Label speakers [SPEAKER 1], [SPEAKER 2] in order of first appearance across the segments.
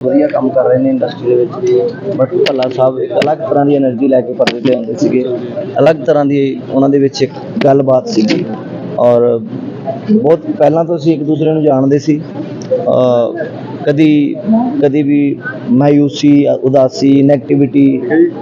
[SPEAKER 1] ਵਧੀਆ ਕੰਮ ਕਰ ਰਹੇ ਨੇ ਇੰਡਸਟਰੀ ਦੇ ਵਿੱਚ ਬਟ ਭੱਲਾ ਸਾਹਿਬ ਇੱਕ ਅਲੱਗ ਤਰ੍ਹਾਂ ਦੀ એનર્ਜੀ ਲੈ ਕੇ ਪਰਦੇ ਤੇ ਆਉਂਦੇ ਸੀਗੇ। ਅਲੱਗ ਤਰ੍ਹਾਂ ਦੀ ਉਹਨਾਂ ਦੇ ਵਿੱਚ ਇੱਕ ਗੱਲਬਾਤ ਸੀਗੀ। ਔਰ ਬਹੁਤ ਪਹਿਲਾਂ ਤੋਂ ਅਸੀਂ ਇੱਕ ਦੂਸਰੇ ਨੂੰ ਜਾਣਦੇ ਸੀ। ਕਦੀ ਕਦੀ ਵੀ ਮਾਇੂਸੀ ਉਦਾਸੀ ਨੈਗੇਟਿਵਿਟੀ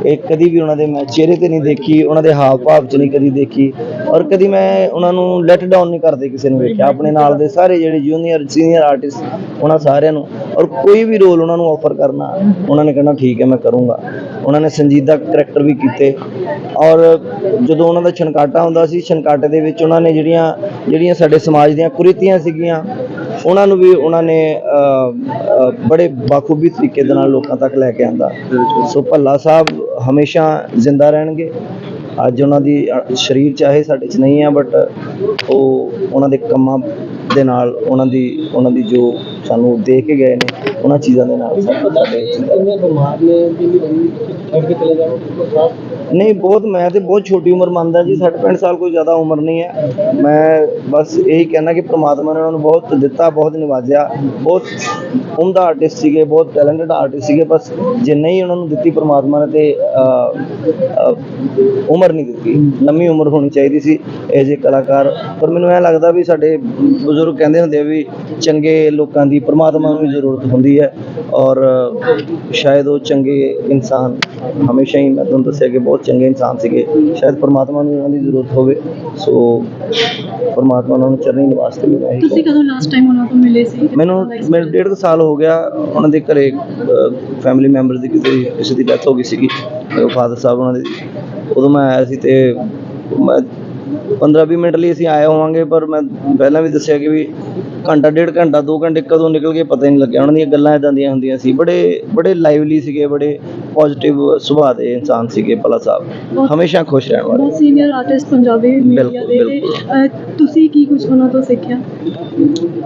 [SPEAKER 1] ਇਹ ਕਦੀ ਵੀ ਉਹਨਾਂ ਦੇ ਮੈਂ ਚਿਹਰੇ ਤੇ ਨਹੀਂ ਦੇਖੀ, ਉਹਨਾਂ ਦੇ ਹਾਵ ਭਾਵ 'ਚ ਨਹੀਂ ਕਦੀ ਦੇਖੀ ਔਰ ਕਦੀ ਮੈਂ ਉਹਨਾਂ ਨੂੰ ਲੈਟ ਡਾਊਨ ਨਹੀਂ ਕਰਦੇ ਕਿਸੇ ਨੂੰ ਵੇਖਿਆ। ਆਪਣੇ ਨਾਲ ਦੇ ਸਾਰੇ ਜਿਹੜੇ ਜੂਨੀਅਰ ਸੀਨੀਅਰ ਆਰਟਿਸਟ ਉਹਨਾਂ ਸਾਰਿਆਂ ਨੂੰ ਔਰ ਕੋਈ ਵੀ ਰੋਲ ਉਹਨਾਂ ਨੂੰ ਆਫਰ ਕਰਨਾ, ਉਹਨਾਂ ਨੇ ਕਹਿਣਾ, ਠੀਕ ਹੈ, ਮੈਂ ਕਰੂੰਗਾ। ਉਹਨਾਂ ਨੇ ਸੰਜੀਦਾ ਕਰੈਕਟਰ ਵੀ ਕੀਤੇ ਔਰ ਜਦੋਂ ਉਹਨਾਂ ਦਾ ਛਣਕਾਟਾ ਹੁੰਦਾ ਸੀ, ਛਣਕਾਟੇ ਦੇ ਵਿੱਚ ਉਹਨਾਂ ਨੇ ਜਿਹੜੀਆਂ ਜਿਹੜੀਆਂ ਸਾਡੇ ਸਮਾਜ ਦੀਆਂ ਕੁਰੀਤੀਆਂ ਸੀਗੀਆਂ ਉਹਨਾਂ ਨੂੰ ਵੀ ਉਹਨਾਂ ਨੇ ਬੜੇ ਬਾਖੂਬੀ ਤਰੀਕੇ ਦੇ ਨਾਲ ਲੋਕਾਂ ਤੱਕ ਲੈ ਕੇ ਆਂਦਾ। ਸੋ ਭੱਲਾ ਸਾਹਿਬ ਹਮੇਸ਼ਾ ਜ਼ਿੰਦਾ ਰਹਿਣਗੇ। ਅੱਜ ਉਹਨਾਂ ਦੀ ਸਰੀਰ ਚਾਹੇ ਸਾਡੇ 'ਚ ਨਹੀਂ ਆ ਬਟ ਉਹ ਉਹਨਾਂ ਦੇ ਕੰਮਾਂ ਦੇ ਨਾਲ, ਉਹਨਾਂ ਦੀ ਉਹਨਾਂ ਦੀ ਜੋ ਸਾਨੂੰ ਦੇ ਕੇ ਗਏ ਨੇ, ਉਹਨਾਂ ਚੀਜ਼ਾਂ ਦੇ ਨਾਲ ਸਾਡੇ ਸਾਡੇ
[SPEAKER 2] ਬਿਮਾਰ ਨੇ ਜਿੰਨੀ ਚਲੇ ਜਾਓ
[SPEAKER 1] ਨਹੀਂ, ਬਹੁਤ, ਮੈਂ ਤੇ ਬਹੁਤ ਛੋਟੀ ਉਮਰ ਮੰਨਦਾ ਜੀ 60 65 ਸਾਲ ਕੋਈ ਜ਼ਿਆਦਾ ਉਮਰ ਨਹੀਂ ਹੈ। ਮੈਂ ਬਸ ਇਹੀ ਕਹਿਣਾ ਕਿ ਪ੍ਰਮਾਤਮਾ ਨੇ ਉਹਨਾਂ ਨੂੰ ਬਹੁਤ ਦਿੱਤਾ, ਬਹੁਤ ਨਿਵਾਜਿਆ। ਬਹੁਤ ਉਮਦਾ ਆਰਟਿਸਟ ਸੀਗੇ, ਬਹੁਤ ਟੈਲੈਂਟਡ ਆਰਟਿਸਟ ਸੀਗੇ, ਬਸ ਜੇ ਨਹੀਂ ਉਹਨਾਂ ਨੂੰ ਦਿੱਤੀ ਪ੍ਰਮਾਤਮਾ ਨੇ ਤੇ ਉਮਰ ਨਹੀਂ ਦਿੱਤੀ। ਲੰਮੀ ਉਮਰ ਹੋਣੀ ਚਾਹੀਦੀ ਸੀ ਇਹ ਜੇ ਕਲਾਕਾਰ। ਪਰ ਮੈਨੂੰ ਇਹ ਲੱਗਦਾ ਵੀ ਸਾਡੇ ਬਜ਼ੁਰਗ ਕਹਿੰਦੇ ਹੁੰਦੇ ਆ ਵੀ ਚੰਗੇ ਲੋਕਾਂ ਦੀ ਪ੍ਰਮਾਤਮਾ ਨੂੰ ਵੀ ਜ਼ਰੂਰਤ ਹੁੰਦੀ ਹੈ। ਔਰ ਸ਼ਾਇਦ ਉਹ ਚੰਗੇ ਇਨਸਾਨ ਹਮੇਸ਼ਾ ਹੀ, ਮੈਂ ਤੁਹਾਨੂੰ ਦੱਸਿਆ ਕਿ ਬਹੁਤ ਚੰਗੇ ਇਨਸਾਨ ਸੀਗੇ। ਸ਼ਾਇਦ ਪ੍ਰਮਾਤਮਾ ਨੂੰ ਉਹਨਾਂ ਦੀ ਜ਼ਰੂਰਤ ਹੋਵੇ ਸੋ ਪ੍ਰਮਾਤਮਾ ਉਹਨਾਂ ਨੂੰ ਚਰਨੀ ਨਿਵਾਸ ਤੇ ਵੀ ਮੈਂ ਇਹੀ
[SPEAKER 3] ਤੁਸੀਂ ਕਦੋਂ ਲਾਸਟ ਟਾਈਮ ਉਹਨਾਂ ਤੋਂ ਮਿਲੇ ਸੀ?
[SPEAKER 1] ਮੈਨੂੰ ਮੈਨੂੰ ਡੇਢ ਸਾਲ ਹੋ ਗਿਆ ਉਹਨਾਂ ਦੇ ਘਰੇ ਫੈਮਿਲੀ ਮੈਂਬਰਸ ਦੀ ਕਿਸੇ ਕਿਸੇ ਦੀ ਡੈਥ ਹੋ ਗਈ ਸੀਗੀ। ਫਾਦਰ ਸਾਹਿਬ ਉਹਨਾਂ ਦੇ। ਉਦੋਂ ਮੈਂ ਆਇਆ ਸੀ ਤੇ ਮੈਂ 15-20 ਮਿੰਟ ਲਈ ਅਸੀਂ ਆਏ ਹੋਵਾਂਗੇ ਪਰ ਮੈਂ ਪਹਿਲਾਂ ਵੀ ਦੱਸਿਆ ਕਿ ਵੀ ਘੰਟਾ ਡੇਢ ਘੰਟਾ 2 ਘੰਟੇ ਕਦੋਂ ਨਿਕਲ ਗਏ ਪਤਾ ਹੀ ਨਹੀਂ ਲੱਗਿਆ। ਉਹਨਾਂ ਦੀਆਂ ਗੱਲਾਂ ਇਦਾਂ ਦੀਆਂ ਹੁੰਦੀਆਂ ਸੀ। ਬੜੇ ਬੜੇ ਲਾਈਵਲੀ ਸੀਗੇ ਬੜੇ ਪੋਜ਼ਿਟਿਵ ਸੁਭਾਅ ਦੇ ਇਨਸਾਨ ਸੀਗੇ ਭਲਾ ਸਾਹਿਬ। ਹਮੇਸ਼ਾ ਖੁਸ਼ ਰਹਿਣ ਵਾਲੇ।
[SPEAKER 3] ਸੀਨੀਅਰ ਆਰਟਿਸਟ ਪੰਜਾਬੀ ਮੀਡੀਆ ਦੇ ਤੇ ਤੁਸੀਂ ਕੀ ਕੁਝ ਉਹਨਾਂ ਤੋਂ ਸਿੱਖਿਆ?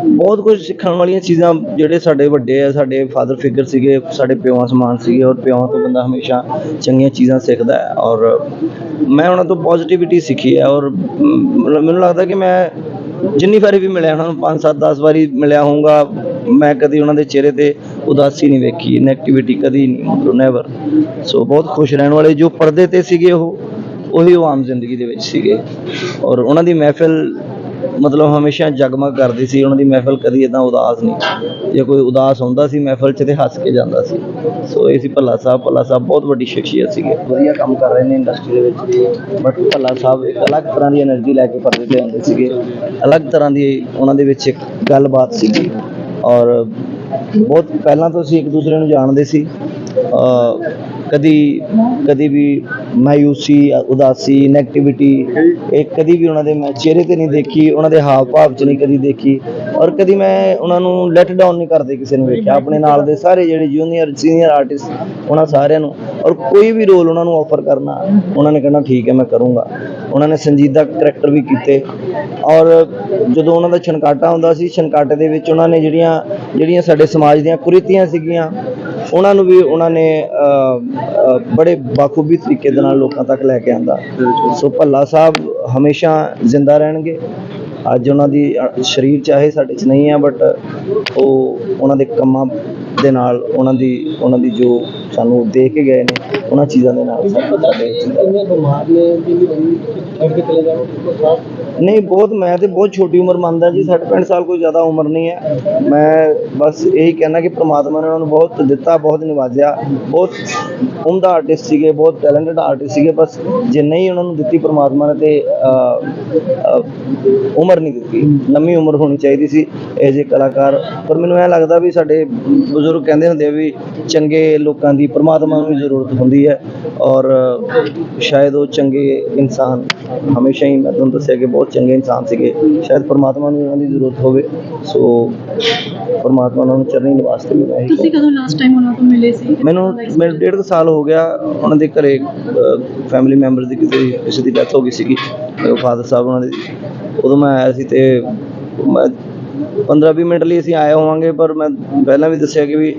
[SPEAKER 1] ਬਹੁਤ ਕੁਝ ਸਿੱਖਣ ਵਾਲੀਆਂ ਚੀਜ਼ਾਂ ਜਿਹੜੇ ਸਾਡੇ ਵੱਡੇ ਆ ਸਾਡੇ ਫਾਦਰ ਫਿਗਰ ਸੀਗੇ ਸਾਡੇ ਪਿਓਾਂ ਸਮਾਨ ਸੀਗੇ ਔਰ ਪਿਓਾਂ ਤੋਂ ਬੰਦਾ ਹਮੇਸ਼ਾ ਚੰਗੀਆਂ ਚੀਜ਼ਾਂ ਸਿੱਖਦਾ ਹੈ ਔਰ ਮੈਂ ਉਹਨਾਂ ਤੋਂ ਪੋਜ਼ਿਟਿਵਿਟੀ ਸਿੱਖੀ ਹੈ ਔਰ ਮੈਨੂੰ ਲੱਗਦਾ ਕਿ ਮੈਂ ਜਿੰਨੀ ਵਾਰੀ ਵੀ ਮਿਲਿਆ ਉਹਨਾਂ ਨੂੰ 5 7 10 ਵਾਰੀ ਮਿਲਿਆ ਹੋਊਗਾ ਮੈਂ ਕਦੀ ਉਹਨਾਂ ਦੇ ਚਿਹਰੇ ਤੇ ਉਦਾਸੀ ਨਹੀਂ ਵੇਖੀ ਨੈਗੇਟਿਵਿਟੀ ਕਦੀ ਨਹੀਂ, ਮਤਲਬ ਨੈਵਰ ਸੋ ਬਹੁਤ ਖੁਸ਼ ਰਹਿਣ ਵਾਲੇ ਜੋ ਪਰਦੇ ਤੇ ਸੀਗੇ ਉਹ, ਉਹੀ ਉਹ ਆਮ ਜ਼ਿੰਦਗੀ ਦੇ ਵਿੱਚ ਸੀਗੇ। ਔਰ ਉਹਨਾਂ ਦੀ ਮਹਿਫਿਲ ਮਤਲਬ ਹਮੇਸ਼ਾ ਜਗਮਗ ਕਰਦੀ ਸੀ, ਉਹਨਾਂ ਦੀ ਮਹਿਫਲ ਕਦੀ ਇਦਾਂ ਉਦਾਸ ਨਹੀਂ। ਜੇ ਕੋਈ ਉਦਾਸ ਹੁੰਦਾ ਸੀ, ਮਹਿਫਲ 'ਚ ਤੇ ਹੱਸ ਕੇ ਜਾਂਦਾ ਸੀ। ਸੋ ਇਹ ਸੀ ਭੱਲਾ ਸਾਹਿਬ ਭੱਲਾ ਸਾਹਿਬ ਬਹੁਤ ਵੱਡੀ ਸ਼ਖਸੀਅਤ ਸੀਗੇ। ਵਧੀਆ ਕੰਮ ਕਰ ਰਹੇ ਨੇ ਇੰਡਸਟਰੀ ਦੇ ਵਿੱਚ। ਬਟ ਭੱਲਾ ਸਾਹਿਬ ਇੱਕ ਅਲੱਗ ਤਰ੍ਹਾਂ ਦੀ એનર્ਜੀ ਲੈ ਕੇ ਪਰਦੇ ਤੇ ਆਉਂਦੇ ਸੀਗੇ। ਅਲੱਗ ਤਰ੍ਹਾਂ ਦੀ ਉਹਨਾਂ ਦੇ ਵਿੱਚ ਇੱਕ ਗੱਲਬਾਤ ਸੀਗੀ। ਔਰ ਬਹੁਤ ਪਹਿਲਾਂ ਤੋਂ ਅਸੀਂ ਇੱਕ ਦੂਸਰੇ ਨੂੰ ਜਾਣਦੇ ਸੀ। ਕਦੀ ਕਦੀ ਵੀ ਮਾਇੂਸੀ ਉਦਾਸੀ ਨੈਗੇਟਿਵਿਟੀ ਇਹ ਕਦੀ ਵੀ ਉਹਨਾਂ ਦੇ ਮੈਂ ਚਿਹਰੇ ਤੇ ਨਹੀਂ ਦੇਖੀ, ਉਹਨਾਂ ਦੇ ਹਾਵ ਭਾਵ 'ਚ ਨਹੀਂ ਕਦੀ ਦੇਖੀ ਔਰ ਕਦੀ ਮੈਂ ਉਹਨਾਂ ਨੂੰ ਲੈਟ ਡਾਊਨ ਨਹੀਂ ਕਰਦੇ ਕਿਸੇ ਨੂੰ ਵੇਖਿਆ। ਆਪਣੇ ਨਾਲ ਦੇ ਸਾਰੇ ਜਿਹੜੇ ਜੂਨੀਅਰ ਸੀਨੀਅਰ ਆਰਟਿਸਟ ਉਹਨਾਂ ਸਾਰਿਆਂ ਨੂੰ ਔਰ ਕੋਈ ਵੀ ਰੋਲ ਉਹਨਾਂ ਨੂੰ ਆਫਰ ਕਰਨਾ, ਉਹਨਾਂ ਨੇ ਕਹਿਣਾ, ਠੀਕ ਹੈ, ਮੈਂ ਕਰੂੰਗਾ। ਉਹਨਾਂ ਨੇ ਸੰਜੀਦਾ ਕਰੈਕਟਰ ਵੀ ਕੀਤੇ ਔਰ ਜਦੋਂ ਉਹਨਾਂ ਦਾ ਛਣਕਾਟਾ ਹੁੰਦਾ ਸੀ, ਛਣਕਾਟੇ ਦੇ ਵਿੱਚ ਉਹਨਾਂ ਨੇ ਜਿਹੜੀਆਂ ਜਿਹੜੀਆਂ ਸਾਡੇ ਸਮਾਜ ਦੀਆਂ ਕੁਰੀਤੀਆਂ ਸੀਗੀਆਂ ਉਹਨਾਂ ਨੂੰ ਵੀ ਉਹਨਾਂ ਨੇ ਬੜੇ ਬਾਖੂਬੀ ਤਰੀਕੇ ਦੇ ਨਾਲ ਲੋਕਾਂ ਤੱਕ ਲੈ ਕੇ ਆਂਦਾ। ਸੋ ਭੱਲਾ ਸਾਹਿਬ ਹਮੇਸ਼ਾ ਜ਼ਿੰਦਾ ਰਹਿਣਗੇ। ਅੱਜ ਉਹਨਾਂ ਦੀ ਸਰੀਰ ਚਾਹੇ ਸਾਡੇ 'ਚ ਨਹੀਂ ਆ ਬਟ ਉਹ ਉਹਨਾਂ ਦੇ ਕੰਮਾਂ ਦੇ ਨਾਲ ਉਹਨਾਂ ਦੀ ਉਹਨਾਂ ਦੀ ਜੋ ਸਾਨੂੰ ਦੇ ਕੇ ਗਏ ਨੇ ਉਹਨਾਂ ਚੀਜ਼ਾਂ ਦੇ ਨਾਲ
[SPEAKER 2] ਬਿਮਾਰ ਨੇ ਛੱਡ ਕੇ ਚਲੇ ਜਾਓ
[SPEAKER 1] ਨਹੀਂ ਬਹੁਤ ਮੈਂ ਤੇ ਬਹੁਤ ਛੋਟੀ ਉਮਰ ਮੰਨਦਾ ਜੀ 60 65 ਸਾਲ ਕੋਈ ਜ਼ਿਆਦਾ ਉਮਰ ਨਹੀਂ ਹੈ। ਮੈਂ ਬਸ ਇਹੀ ਕਹਿਣਾ ਕਿ ਪ੍ਰਮਾਤਮਾ ਨੇ ਉਹਨਾਂ ਨੂੰ ਬਹੁਤ ਦਿੱਤਾ ਬਹੁਤ ਨਿਵਾਜਿਆ। ਬਹੁਤ ਉਮਦਾ ਆਰਟਿਸਟ ਸੀਗੇ ਬਹੁਤ ਟੈਲੈਂਟਡ ਆਰਟਿਸਟ ਸੀਗੇ ਬਸ ਜੇ ਨਹੀਂ ਉਹਨਾਂ ਨੂੰ ਦਿੱਤੀ ਪ੍ਰਮਾਤਮਾ ਨੇ ਤੇ ਉਮਰ ਨਹੀਂ ਦਿੱਤੀ। ਲੰਮੀ ਉਮਰ ਹੋਣੀ ਚਾਹੀਦੀ ਸੀ ਇਹ ਜੇ ਕਲਾਕਾਰ। ਪਰ ਮੈਨੂੰ ਇਹ ਲੱਗਦਾ ਵੀ ਸਾਡੇ ਬਜ਼ੁਰਗ ਕਹਿੰਦੇ ਹੁੰਦੇ ਆ ਵੀ ਚੰਗੇ ਲੋਕਾਂ ਦੀ ਪ੍ਰਮਾਤਮਾ ਨੂੰ ਵੀ ਜ਼ਰੂਰਤ ਹੁੰਦੀ ਹੈ ਔਰ ਸ਼ਾਇਦ ਉਹ ਚੰਗੇ ਇਨਸਾਨ ਹਮੇਸ਼ਾ ਹੀ ਮੈਂ ਤੁਹਾਨੂੰ ਦੱਸਿਆ ਕਿ ਬਹੁਤ ਚੰਗੇ ਇਨਸਾਨ ਸੀਗੇ। ਸ਼ਾਇਦ ਪ੍ਰਮਾਤਮਾ ਨੂੰ ਉਹਨਾਂ ਦੀ ਜ਼ਰੂਰਤ ਹੋਵੇ ਸੋ ਪ੍ਰਮਾਤਮਾ ਉਹਨਾਂ ਨੂੰ ਚਰਨੀ ਨਿਵਾਸ ਤੇ ਵੀ ਮੈਂ ਇਹੀ
[SPEAKER 3] ਤੁਸੀਂ ਕਦੋਂ ਲਾਸਟ ਟਾਈਮ ਉਹਨਾਂ ਤੋਂ ਮਿਲੇ ਸੀ?
[SPEAKER 1] ਮੈਨੂੰ ਮੈਨੂੰ ਡੇਢ ਕੁ ਸਾਲ ਹੋ ਗਿਆ ਉਹਨਾਂ ਦੇ ਘਰੇ ਫੈਮਿਲੀ ਮੈਂਬਰਸ ਦੀ ਕਿਸੇ ਕਿਸੇ ਦੀ ਡੈਥ ਹੋ ਗਈ ਸੀਗੀ। ਫਾਦਰ ਸਾਹਿਬ ਉਹਨਾਂ ਦੇ। ਉਦੋਂ ਮੈਂ ਆਇਆ ਸੀ ਤੇ ਮੈਂ 15-20 ਮਿੰਟ ਲਈ ਅਸੀਂ ਆਏ ਹੋਵਾਂਗੇ ਪਰ ਮੈਂ ਪਹਿਲਾਂ ਵੀ ਦੱਸਿਆ ਕਿ ਵੀ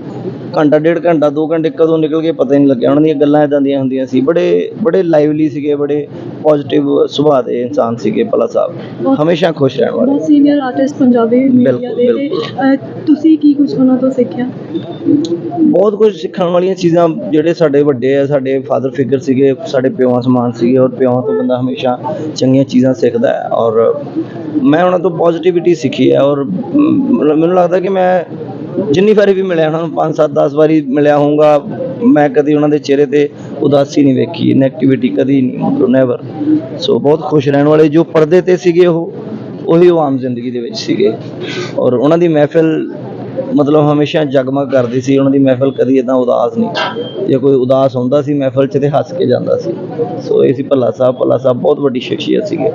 [SPEAKER 1] ਘੰਟਾ ਡੇਢ ਘੰਟਾ 2 ਘੰਟੇ ਕਦੋਂ ਨਿਕਲ ਗਏ ਪਤਾ ਹੀ ਨਹੀਂ ਲੱਗਿਆ। ਉਹਨਾਂ ਦੀਆਂ ਗੱਲਾਂ ਇਦਾਂ ਦੀਆਂ ਹੁੰਦੀਆਂ ਸੀ। ਬੜੇ ਬੜੇ ਲਾਈਵਲੀ ਸੀਗੇ ਬੜੇ ਪੋਜ਼ਿਟਿਵ ਸੁਭਾਅ ਦੇ ਇਨਸਾਨ ਸੀਗੇ ਭੱਲਾ ਸਾਹਿਬ। ਹਮੇਸ਼ਾ ਖੁਸ਼ ਰਹਿਣ ਵਾਲੇ।
[SPEAKER 3] ਬਹੁਤ ਸੀਨੀਅਰ ਆਰਟਿਸਟ ਪੰਜਾਬੀ ਮੀਡੀਆ ਦੇ ਤੁਸੀਂ ਕੀ ਕੁਝ ਉਹਨਾਂ ਤੋਂ ਸਿੱਖਿਆ?
[SPEAKER 1] ਬਹੁਤ ਕੁਝ ਸਿੱਖਣ ਵਾਲੀਆਂ ਚੀਜ਼ਾਂ ਜਿਹੜੇ ਸਾਡੇ ਵੱਡੇ ਆ ਸਾਡੇ ਫਾਦਰ ਫਿਗਰ ਸੀਗੇ ਸਾਡੇ ਪਿਓਾਂ ਸਮਾਨ ਸੀਗੇ ਔਰ ਪਿਓਾਂ ਤੋਂ ਬੰਦਾ ਹਮੇਸ਼ਾ ਚੰਗੀਆਂ ਚੀਜ਼ਾਂ ਸਿੱਖਦਾ ਹੈ। ਔਰ ਮੈਂ ਉਹਨਾਂ ਤੋਂ ਪੋਜ਼ਿਟਿਵਿਟੀ ਸਿੱਖੀ ਹੈ ਔਰ ਮੈਨੂੰ ਲੱਗਦਾ ਕਿ ਮੈਂ ਜਿੰਨੀ ਵਾਰੀ ਵੀ ਮਿਲਿਆ ਉਹਨਾਂ ਨੂੰ 5 7 10 ਵਾਰੀ ਮਿਲਿਆ ਹੋਊਗਾ, ਮੈਂ ਕਦੀ ਉਹਨਾਂ ਦੇ ਚਿਹਰੇ ਤੇ ਉਦਾਸੀ ਨਹੀਂ ਵੇਖੀ ਨੈਗੇਟਿਵਿਟੀ ਕਦੀ ਨਹੀਂ ਨੈਵਰ ਸੋ ਬਹੁਤ ਖੁਸ਼ ਰਹਿਣ ਵਾਲੇ ਜੋ ਪਰਦੇ ਤੇ ਸੀਗੇ ਉਹ, ਉਹੀ ਉਹ ਆਮ ਜ਼ਿੰਦਗੀ ਦੇ ਵਿੱਚ ਸੀਗੇ। ਔਰ ਉਹਨਾਂ ਦੀ ਮਹਿਫਿਲ ਮਤਲਬ ਹਮੇਸ਼ਾ ਜਗਮਗ ਕਰਦੀ ਸੀ, ਉਹਨਾਂ ਦੀ ਮਹਿਫਿਲ ਕਦੀ ਇਦਾਂ ਉਦਾਸ ਨਹੀਂ। ਜੇ ਕੋਈ ਉਦਾਸ ਹੁੰਦਾ ਸੀ, ਮਹਿਫਿਲ 'ਚ ਤੇ ਹੱਸ ਕੇ ਜਾਂਦਾ ਸੀ। ਸੋ ਇਹ ਸੀ ਭੱਲਾ ਸਾਹਿਬ ਭੱਲਾ ਸਾਹਿਬ ਬਹੁਤ ਵੱਡੀ ਸ਼ਖਸੀਅਤ ਸੀਗੇ।